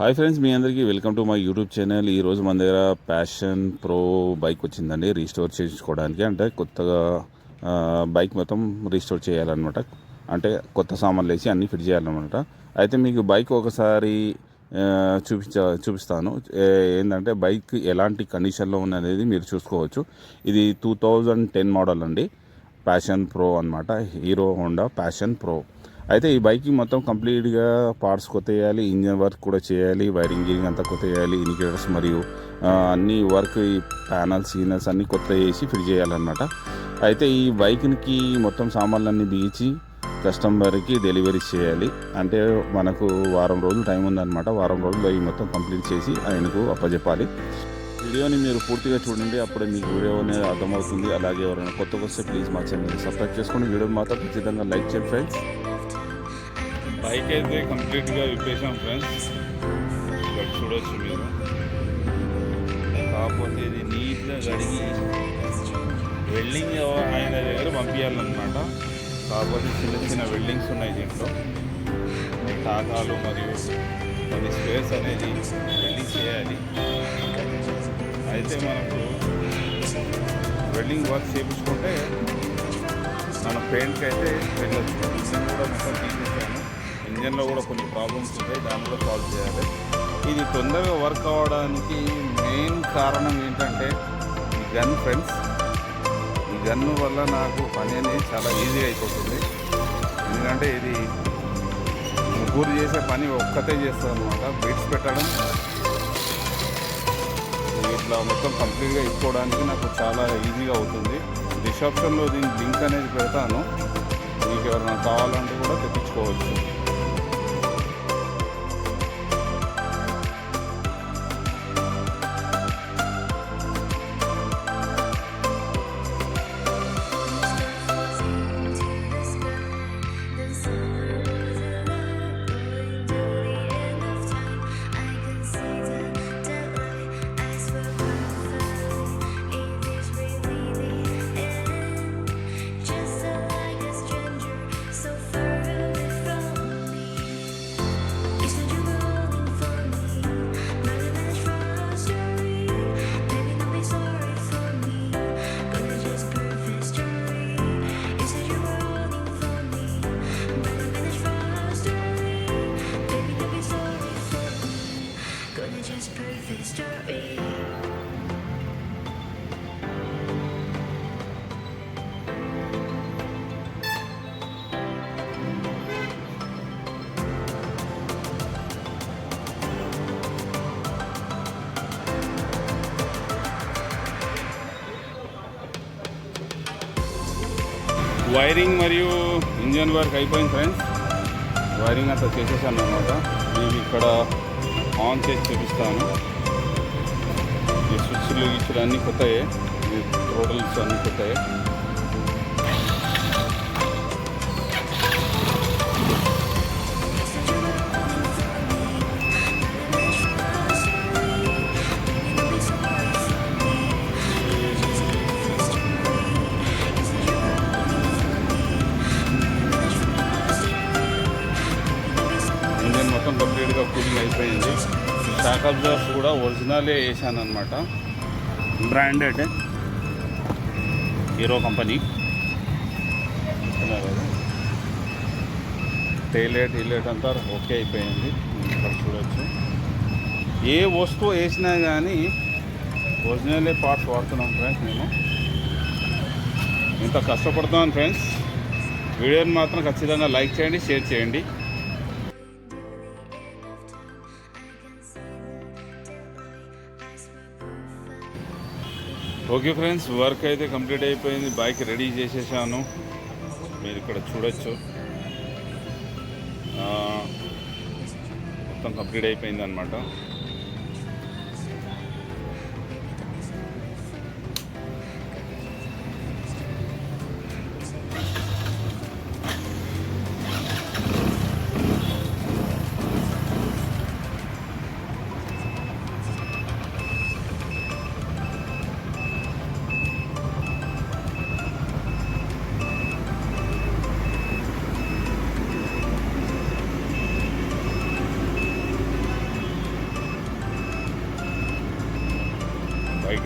Hi friends మీ అందరికీ welcome to my YouTube channel. ఈరోజు మన దగ్గర ప్యాషన్ ప్రో బైక్ వచ్చిందండి రీస్టోర్ చేయించుకోవడానికి. అంటే కొత్తగా బైక్ మొత్తం రీస్టోర్ చేయాలన్నమాట. అంటే కొత్త సామాన్లు వేసి అన్నీ ఫిట్ చేయాలన్నమాట. అయితే మీకు బైక్ ఒకసారి చూపించ చూపిస్తాను. ఏంటంటే బైక్ ఎలాంటి కండిషన్లో ఉన్నది మీరు చూసుకోవచ్చు. ఇది టూ థౌజండ్ టెన్ మోడల్ అండి. ప్యాషన్ ప్రో అన్నమాట. హీరో హోండా ప్యాషన్ ప్రో అయితే ఈ బైక్కి మొత్తం కంప్లీట్గా పార్ట్స్ కొత్త వేయాలి ఇంజన్ వర్క్ కూడా చేయాలి వైరింగ్ గిరింగ్ అంతా కొత్త వేయాలి ఇండికేటర్స్ మరియు అన్ని వర్క్ ఈ ప్యానల్స్ సీనల్స్ అన్నీ కొత్త చేసి ఫిట్ చేయాలన్నమాట. అయితే ఈ బైక్కి మొత్తం సామాన్లన్నీ బిగించి కస్టమర్కి డెలివరీ చేయాలి. అంటే మనకు వారం రోజులు టైం ఉందన్నమాట. వారం రోజుల్లో ఈ మొత్తం కంప్లీట్ చేసి ఆయనకు అప్పచెప్పాలి వీడియోని మీరు పూర్తిగా చూడండి. అప్పుడే మీకు వీడియో అనేది అర్థమవుతుంది. అలాగే ఎవరైనా కొత్తగా వస్తే ప్లీజ్ మా ఛానల్ సబ్స్క్రైబ్ చేసుకోండి వీడియో మాత్రం ఖచ్చితంగా లైక్ చేయండి ఫ్రెండ్స్. బైక్ అయితే కంప్లీట్గా విప్పేసాం ఫ్రెండ్స్ ఇక్కడ చూడొచ్చు మీరు. కాకపోతే ఇది నీట్గా కడిగి వెల్డింగ్ ఆయన దగ్గర పంపించాలన్నమాట కాకపోతే చిన్న చిన్న వెల్డింగ్స్ ఉన్నాయి దీంట్లో. టాకాలు మరియు కొన్ని స్పేస్ అనేది వెల్డింగ్ చేయాలి. అయితే మనకు వెల్డింగ్ వర్క్ చేయించుకుంటే మన పెయింట్కి అయితే వెళ్ళచ్చు. కూడా మొత్తం తీసేసాను ఇంజన్లో కూడా కొన్ని ప్రాబ్లమ్స్ ఉంటాయి దాన్ని కూడా సాల్వ్ చేయాలి. ఇది తొందరగా వర్క్ అవ్వడానికి మెయిన్ కారణం ఏంటంటే ఈ గన్ ఫ్రెండ్స్ ఈ గన్ వల్ల నాకు పని అనేది చాలా ఈజీ అయిపోతుంది. ఎందుకంటే ఇది ముగ్గురు చేసే పని ఒక్కతే చేస్తుంది అనమాట బీట్స్ పెట్టడం. ఇట్లా మొత్తం కంప్లీట్గా ఇచ్చుకోవడానికి నాకు చాలా ఈజీగా అవుతుంది. డిస్క్రిప్షన్లో దీని లింక్ అనేది పెడతాను. మీకు ఎవరైనా కావాలంటే కూడా తెప్పించుకోవచ్చు. వైరింగ్ మరియు ఇంజన్ వర్క్ అయిపోయింది ఫ్రెండ్స్. వైరింగ్ అంతా చేసేసాను అనమాట నేను ఇక్కడ ఆన్ చేసి చూపిస్తాను. ఈ స్విచ్లు గిచ్చులు అన్నీ కొత్తయే. ఈ టోటల్స్ అన్నీ కొత్తయే. ఇంజన్ మొత్తం కంప్లీట్గా కూలింగ్ అయిపోయింది. షాక్ అబ్జర్వర్స్ కూడా ఒరిజినలే వేసాను అనమాట బ్రాండెడ్ హీరో కంపెనీ. టైలెట్ ఇల్లెట్ అంతా ఓకే అయిపోయింది. ఇక్కడ చూడొచ్చు. ఏ వస్తువు వేసినా కానీ ఒరిజినలే పార్ట్స్ వాడుతున్నాం ఫ్రెండ్స్ నేను ఇంత కష్టపడుతున్నాను ఫ్రెండ్స్. వీడియోని మాత్రం ఖచ్చితంగా లైక్ చేయండి షేర్ చేయండి. ఓకే ఫ్రెండ్స్ వర్క్ అయితే కంప్లీట్ అయిపోయింది. బైక్ రెడీ చేసేసాను. మీరు ఇక్కడ చూడొచ్చు. మొత్తం కంప్లీట్ అయిపోయింది అనమాట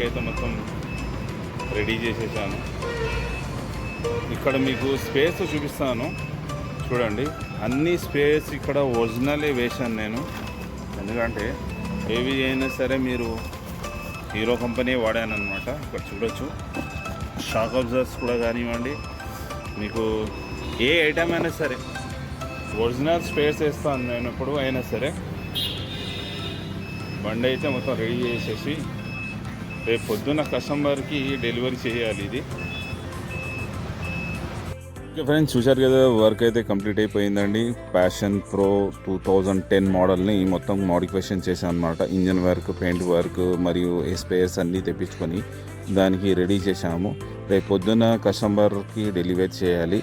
అయితే మొత్తం రెడీ చేసేసాను. ఇక్కడ మీకు స్పేస్ చూపిస్తాను. చూడండి అన్ని స్పేస్ ఇక్కడ ఒరిజినలే వేశాను నేను. ఎందుకంటే ఏవి అయినా సరే మీరు హీరో కంపెనీ వాడాను అనమాట ఇక్కడ చూడొచ్చు. షాక్ అబ్జర్స్ కూడా కానివ్వండి మీకు ఏ ఐటమ్ అయినా సరే ఒరిజినల్ స్పేస్ వేస్తాను నేను ఎప్పుడు అయినా సరే. బండి అయితే మొత్తం రెడీ చేసేసి రేపు పొద్దున్న కస్టమర్కి డెలివరీ చేయాలి ఇది. ఓకే ఫ్రెండ్స్ చూశారు కదా వర్క్ అయితే కంప్లీట్ అయిపోయిందండి. Passion Pro two thousand ten మోడల్ని మొత్తం మోడిఫికేషన్ చేశాను అనమాట ఇంజన్ వర్క్ పెయింట్ వర్క్ మరియు స్పేర్స్ అన్నీ తెప్పించుకొని దానికి రెడీ చేశాము. రేపు పొద్దున కస్టమర్కి డెలివరీ చేయాలి.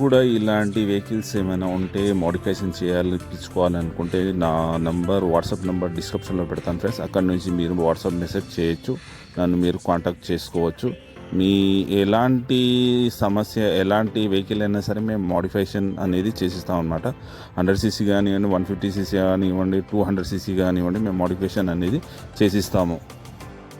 కూడా ఇలాంటి వెహికల్స్ ఏమైనా ఉంటే మోడిఫికేషన్ చేయాలనిపించుకోవాలనుకుంటే నా నంబర్ వాట్సాప్ నెంబర్ డిస్క్రిప్షన్లో పెడతాను ఫ్రెండ్స్. అక్కడ నుంచి మీరు వాట్సాప్ మెసేజ్ చేయొచ్చు నన్ను మీరు కాంటాక్ట్ చేసుకోవచ్చు. మీ ఎలాంటి సమస్య ఎలాంటి వెహికల్ అయినా సరే మేము మోడిఫికేషన్ అనేది చేసిస్తాం అనమాట హండ్రెడ్ సీసీ కానివ్వండి వన్ ఫిఫ్టీ సీసీ కానివ్వండి టూ హండ్రెడ్ సీసీ కానివ్వండి మేము మోడిఫికేషన్ అనేది చేసిస్తాము.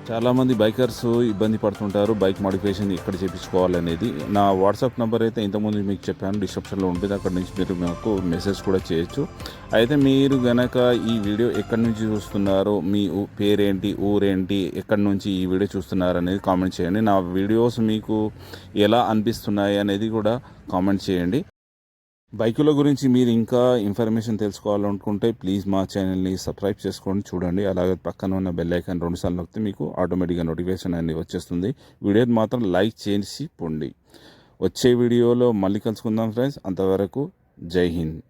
చాలామంది బైకర్స్ ఇబ్బంది పడుతుంటారు బైక్ మోడిఫికేషన్ ఎక్కడ చేయించుకోవాలనేది నా వాట్సాప్ నెంబర్ అయితే ఇంతకుముందు మీకు చెప్పాను డిస్క్రిప్షన్లో ఉంటుంది. అక్కడ నుంచి మీరు మాకు మెసేజ్ కూడా చేయొచ్చు. అయితే మీరు గనక ఈ వీడియో ఎక్కడి నుంచి చూస్తున్నారో మీ పేరేంటి ఊరేంటి ఎక్కడి నుంచి ఈ వీడియో చూస్తున్నారు అనేది కామెంట్ చేయండి. నా వీడియోస్ మీకు ఎలా అనిపిస్తున్నాయి అనేది కూడా కామెంట్ చేయండి. బైకుల గురించి మీరు ఇంకా ఇన్ఫర్మేషన్ తెలుసుకోవాలనుకుంటే ప్లీజ్ మా ఛానల్ని సబ్స్క్రైబ్ చేసుకోండి చూడండి. అలాగే పక్కన ఉన్న బెల్ ఐకాన్ రెండుసార్లు నొక్కితే మీకు ఆటోమేటిక్గా నోటిఫికేషన్ అనేది వచ్చేస్తుంది. వీడియోని మాత్రం లైక్ చేసి పొండి. వచ్చే వీడియోలో మళ్ళీ కలుసుకుందాం ఫ్రెండ్స్. అంతవరకు జై హింద్.